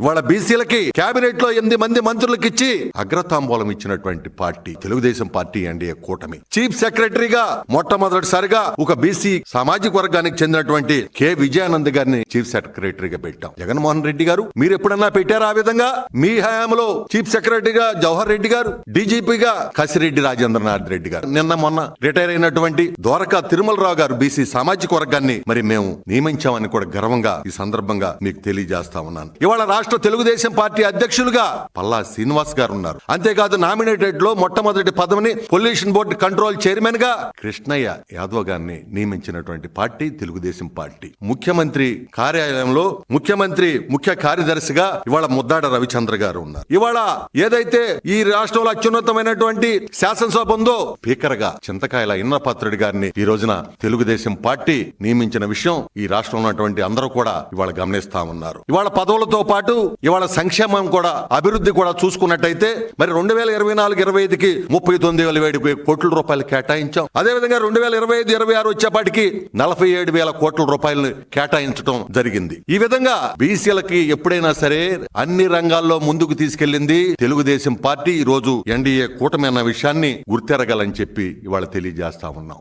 ఇవాళ బీసీలకి కేబినెట్లో ఎనిమిది మంది మంత్రులకు ఇచ్చి అగ్రతాంబూలం ఇచ్చినటువంటి పార్టీ తెలుగుదేశం పార్టీ ఎన్డీఏ కూటమి. చీఫ్ సెక్రటరీగా మొట్టమొదటిసారిగా ఒక బీసీ సామాజిక వర్గానికి చెందినటువంటి కె విజయానంద్ గారిని చీఫ్ సెక్రటరీగా పెట్టాం. జగన్మోహన్ రెడ్డి గారు మీరు ఎప్పుడన్నా పెట్టారా ఆ విధంగా? మీ హయాంలో చీఫ్ సెక్రటరీగా జవహర్ రెడ్డి గారు డీజీపీగా కసిరెడ్డి రాజేంద్రనాథ్ రెడ్డి గారు. నిన్న మొన్న రిటైర్ అయినటువంటి ద్వారకా తిరుమలరావు గారు బీసీ సామాజిక వర్గాన్ని మరి మేము నియమించామని కూడా గర్వంగా ఈ సందర్భంగా మీకు తెలియజేస్తా ఉన్నాను. ఇవాళ రాష్ట్ర తెలుగుదేశం పార్టీ అధ్యక్షులుగా పల్లా శ్రీనివాస్ గారు ఉన్నారు అంతేకాదు నామినేటెడ్లో మొట్టమొదటి పదవిని పొల్యూషన్ బోర్డు కంట్రోల్ చైర్మన్గా కృష్ణయ్య యాదవ్ గారిని నియమించినటువంటి పార్టీ తెలుగుదేశం పార్టీ. ముఖ్యమంత్రి కార్యాలయంలో ముఖ్యమంత్రి ముఖ్య కార్యదర్శిగా ఇవాళ ముద్దాడ రవిచంద్ర గారు ఉన్నారు. ఇవాళ ఏదైతే ఈ రాష్ట్రంలో అత్యున్నతమైనటువంటి శాసనసభ ఉందో స్పీకర్గా చింతకాయల ఇన్నపత్రుడి గారిని ఈ రోజున తెలుగుదేశం పార్టీ నియమించిన విషయం ఈ రాష్ట్రంలో ఉన్నటువంటి అందరూ కూడా ఇవాళ గమనిస్తా ఉన్నారు. ఇవాళ పదవులతో పాటు ఇవాళ సంక్షేమం కూడా అభివృద్ధి కూడా చూసుకున్నట్టయితే మరి రెండు వేల ఇరవై నాలుగు ఇరవై ఐదుకి ముప్పై తొమ్మిది వేల ఏడు కోట్ల రూపాయలు కేటాయించాం. అదే విధంగా రెండు వేల ఇరవై ఐదు ఇరవై ఆరు వచ్చేపాటికి నలభై ఏడు వేల కోట్ల రూపాయలను కేటాయించడం జరిగింది. ఈ విధంగా బీసీలకి ఎప్పుడైనా సరే అన్ని రంగాల్లో ముందుకు తీసుకెళ్ళింది తెలుగుదేశం పార్టీ. ఈ రోజు ఎన్డీఏ కూటమి అన్న విషయాన్ని గుర్తెరగాలని చెప్పి ఇవాళ తెలియజేస్తా ఉన్నాం.